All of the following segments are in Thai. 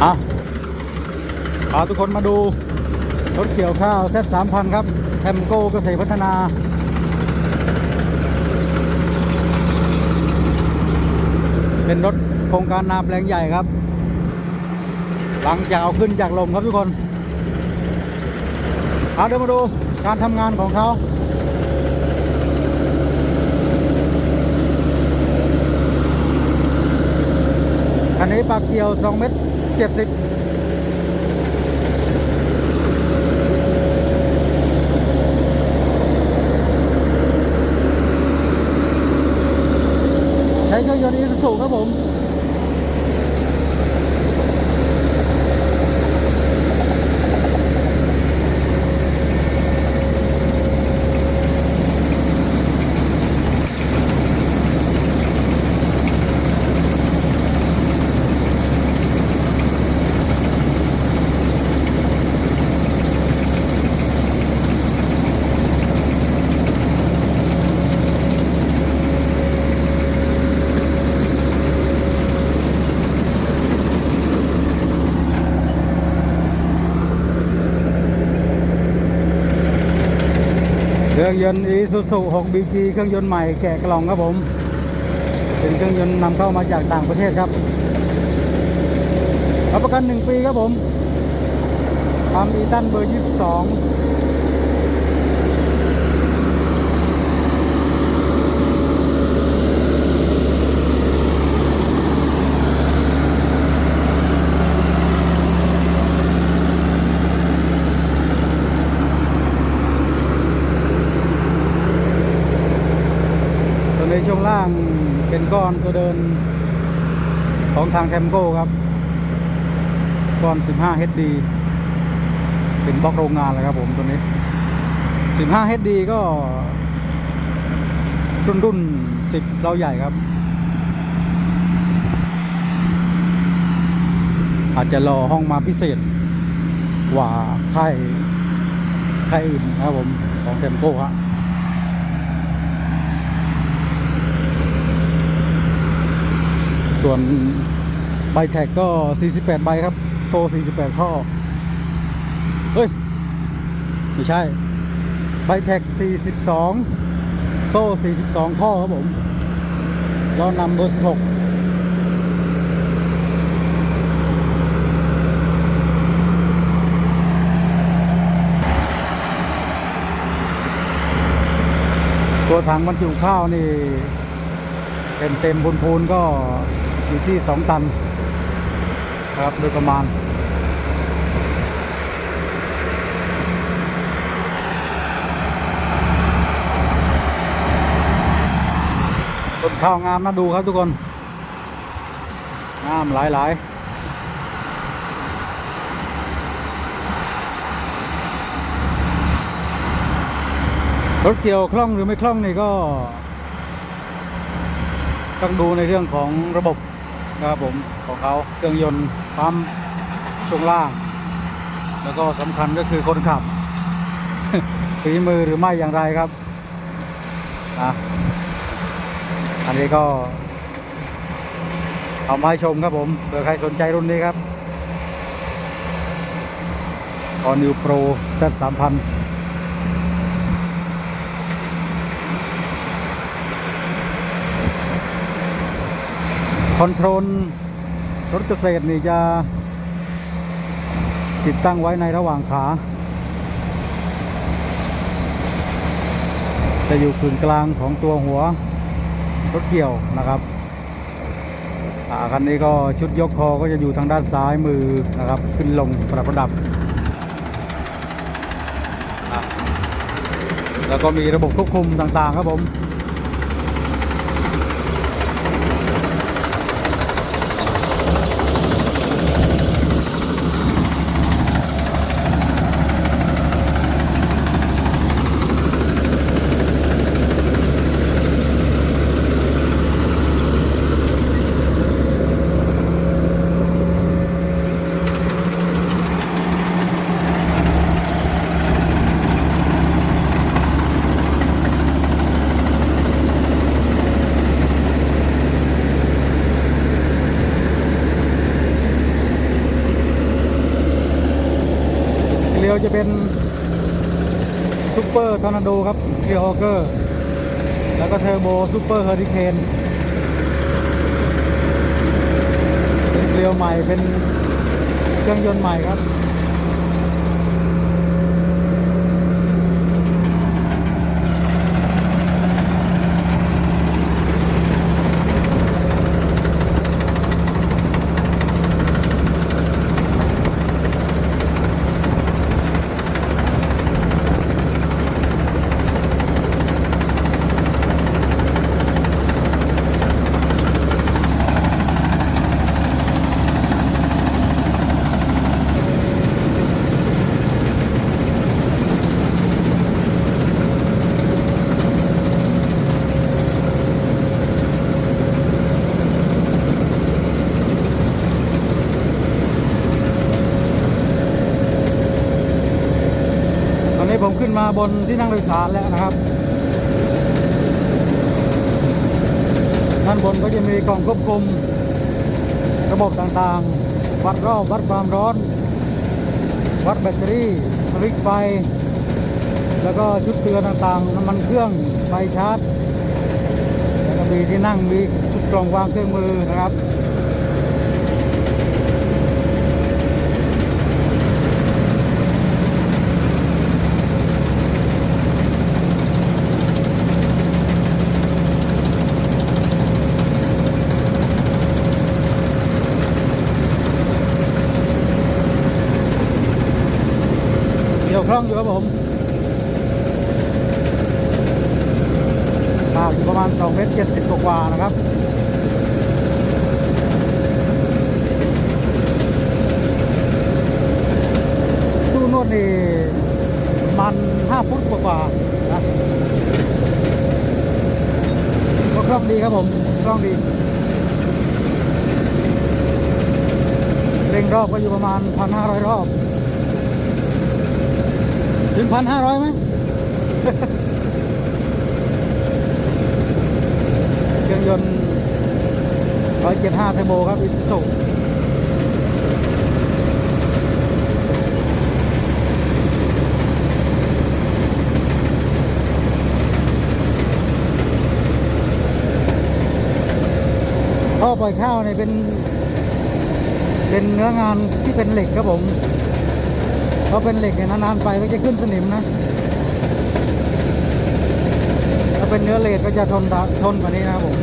เอาพาทุกคนมาดูรถเกี่ยวข้าวเซตสามพันครับแทมโก้เกษตรพัฒนา เป็นรถโครงการนาแปลงใหญ่ครับ หลังจากเอาขึ้นจากลมครับทุกคนเอาเดี๋ยวมาดูการทำงานของเขาคันนี้ปากเกี่ยว 2 เมตร 70ใช้เครื่องยนต์อีซูซูครับผม เครื่องยนต์อีซูซู 6BG เครื่องยนต์ใหม่แกะกล่องครับผม เป็นเครื่องยนต์นำเข้ามาจากต่างประเทศครับ รับประกัน 1 ปีครับผมทำอีตันเบอร์ 22 ตัวในช่วงล่างเป็น ก้อนตัวเดินของทางแทมโก้ครับ ก้อน 15 HD เป็นบล็อกโรงงานเลยครับผมตัวนี้ 15 HD ก็ รุ่นรุ่น10เราใหญ่ครับ อาจจะรอห้องมาพิเศษกว่าค่ายค่ายอื่นนะครับผมของเทมโก้ครับ ส่วนใบแท็กก็ 48 ใบครับ โซ่ 48 ข้อ เฮ้ย ไม่ใช่ ใบแท็ก 42 โซ่ 42 ข้อครับผมล้อนำเบอร์ 16ตัวถังบรรจุข้าวนี่ เต็มเต็มพูนพูนๆก็ อยู่ที่สองตันครับโดยประมาณต้นข้าวงามน่าดูครับทุกคน งามหลายหลายรถเกี่ยวคล่องหรือไม่คล่องนี่ก็ ต้องดูในเรื่องของระบบ นะครับผมของเขาเครื่องยนต์ปั๊มช่วงล่าง แล้วก็สำคัญก็คือคนขับ ฝีมือหรือไม่อย่างไรครับอะอันนี้ก็เอามาให้ชมครับผมเผื่อใครสนใจรุ่นนี้ครับออนิวโปรเซตส Z 3 0 0 0 คอนโทรลรถเกษตรนี่จะติดตั้งไว้ในระหว่างขา จะอยู่กึ่งกลางของตัวหัวรถเกี่ยวนะครับอ่าคันนี้ก็ชุดยกคอก็จะอยู่ทางด้านซ้ายมือนะครับ ขึ้นลงประประดับ แล้วก็มีระบบควบคุมต่างๆครับผม จะเป็นซูเปอร์ทอร์นาโดครับเกียร์ออเกอร์ แล้วก็เทอร์โบซูเปอร์เฮอริเคนเป็นเกลียวใหม่เป็นเครื่องยนต์ใหม่ครับ บนที่นั่งโดยสารแล้วนะครับ ด้านบนก็จะมีกล่องควบคุม ระบบต่างๆ วัดรอบวัดความร้อน วัดแบตเตอรี่สวิตไฟ แล้วก็ชุดเตือนต่างๆ น้ำมันเครื่องไฟชาร์จ แล้วก็มีที่นั่งมีชุดกล่องวางเครื่องมือนะครับ คล่องอยู่ครับผมภาพอยู่ประมาณ2เมตร70กว่านะครับตู้นวดนี่มัน5ฟุตกว่าๆนะก็คล่องดีครับผมคล่องดีเร่งรอบก็อยู่ประมาณ 1,500 รอบ ถึงพันห้าร้อยไหมเครื่องยนต์ร้อยเจ็ดห้าเทอร์โบครับอิสุท่อปล่อยข้าวเนี่ยเป็น เป็นเนื้องานที่เป็นเหล็กครับผม เพราะเป็นเหล็กเนี่ยนานๆไปก็จะขึ้นสนิมนะ ถ้าเป็นเนื้อเหล็กก็จะทนทนกว่านี้นะครับผม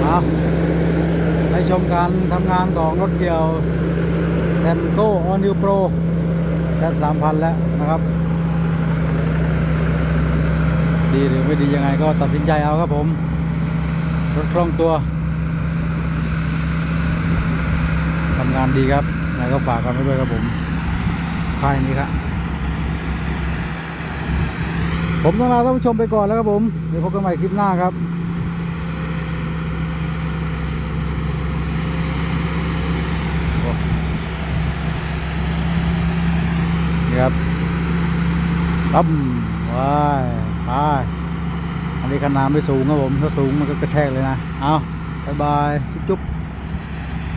เอาให้ชม การทำงานของรถเกี่ยวแทนโก้ออนิวโปรแทนสามพันแล้วนะครับ ดีหรือไม่ดียังไงก็ตัดสินใจเอาครับผม รถคล่องตัวทำงานดีครับยังไงก็ฝากกันไว้ด้วยครับผมค่ายนี้ครับผมต้องลาท่านผู้ชมไปก่อนแล้วครับผมเดี๋ยวพบกันใหม่คลิปหน้าครับ นี่ ครับปั๊มว้ายไปอันนี้ขนาดไม่สูงครับผม ถ้าสูงมันก็กระแทกเลยนะ เอาบายบาย จุ๊บ